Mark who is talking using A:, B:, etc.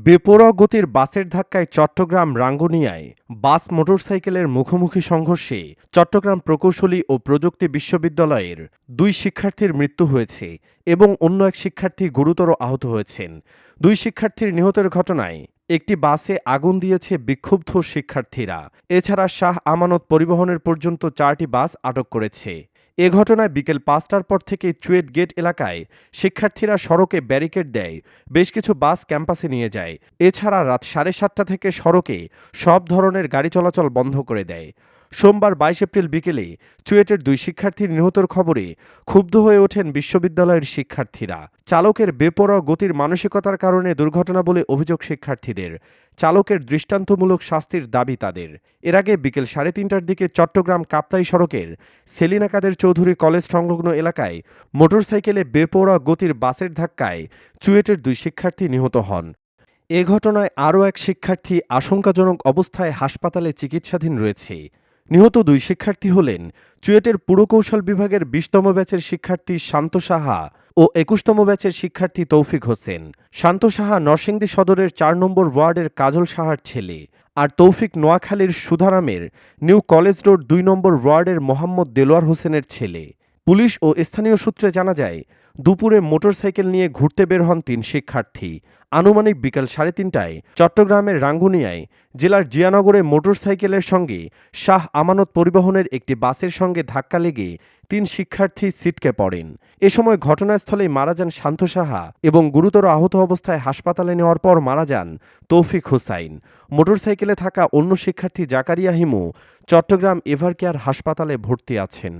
A: বেপরোয়া গতির বাসের ধাক্কায় চট্টগ্রাম রাঙ্গুনিয়ায় বাস মোটরসাইকেলের মুখোমুখি সংঘর্ষে চট্টগ্রাম প্রকৌশলী ও প্রযুক্তি বিশ্ববিদ্যালয়ের দুই শিক্ষার্থীর মৃত্যু হয়েছে এবং অন্য এক শিক্ষার্থী গুরুতর আহত হয়েছেন। দুই শিক্ষার্থীর নিহতের ঘটনায় একটি বাসে আগুন দিয়েছে বিক্ষুব্ধ শিক্ষার্থীরা। এছাড়া শাহ আমানত পরিবহনের পর্যন্ত চারটি বাস আটক করেছে। এ ঘটনায় বিকেল পাঁচটার পর থেকে চুয়েট গেট এলাকায় শিক্ষার্থীরা সড়কে ব্যারিকেড দেয়, বেশ কিছু বাস ক্যাম্পাসে নিয়ে যায়। এছাড়া রাত সাড়ে সাতটা থেকে সড়কে সব ধরনের গাড়ি চলাচল বন্ধ করে দেয়। সোমবার বাইশ এপ্রিল বিকেলে চুয়েটের দুই শিক্ষার্থীর নিহতর খবরে ক্ষুব্ধ হয়ে ওঠেন বিশ্ববিদ্যালয়ের শিক্ষার্থীরা। চালকের বেপরোয়া গতির মানসিকতার কারণে দুর্ঘটনা বলে অভিযোগ শিক্ষার্থীদের। চালকের দৃষ্টান্তমূলক শাস্তির দাবি তাদের। এর আগে বিকেল সাড়ে তিনটার দিকে চট্টগ্রাম কাপ্তাই সড়কের সেলিনা কাদের চৌধুরী কলেজ সংলগ্ন এলাকায় মোটরসাইকেলে বেপরোয়া গতির বাসের ধাক্কায় চুয়েটের দুই শিক্ষার্থী নিহত হন। এ ঘটনায় আরও এক শিক্ষার্থী আশঙ্কাজনক অবস্থায় হাসপাতালে চিকিৎসাধীন রয়েছে। নিহত দুই শিক্ষার্থী হলেন চুয়েটের পুরকৌশল বিভাগের বিশতম ব্যাচের শিক্ষার্থী শান্ত সাহা ও একুশতম ব্যাচের শিক্ষার্থী তৌফিক হোসেন। শান্ত সাহা নরসিংদী সদরের চার নম্বর ওয়ার্ডের কাজল সাহার ছেলে আর তৌফিক নোয়াখালীর সুধারামের নিউ কলেজ রোড দুই নম্বর ওয়ার্ডের মোহাম্মদ দেলোয়ার হোসেনের ছেলে। পুলিশ ও স্থানীয় সূত্রে জানা যায়, দুপুরে মোটরসাইকেল নিয়ে ঘুরতে বের হন তিন শিক্ষার্থী। আনুমানিক বিকাল সাড়ে তিনটায় চট্টগ্রামের রাঙ্গুনিয়ায় জেলার জিয়ানগরে মোটরসাইকেলের সঙ্গে শাহ আমানত পরিবহনের একটি বাসের সঙ্গে ধাক্কা লেগে তিন শিক্ষার্থী সিটকে পড়েন। এ সময় ঘটনাস্থলেই মারা যান শান্ত সাহা এবং গুরুতর আহত অবস্থায় হাসপাতালে নেওয়ার পর মারা যান তৌফিক হুসাইন। মোটরসাইকেলে থাকা অন্য শিক্ষার্থী জাকারিয়া হিমু চট্টগ্রাম এভারকেয়ার হাসপাতালে ভর্তি আছেন।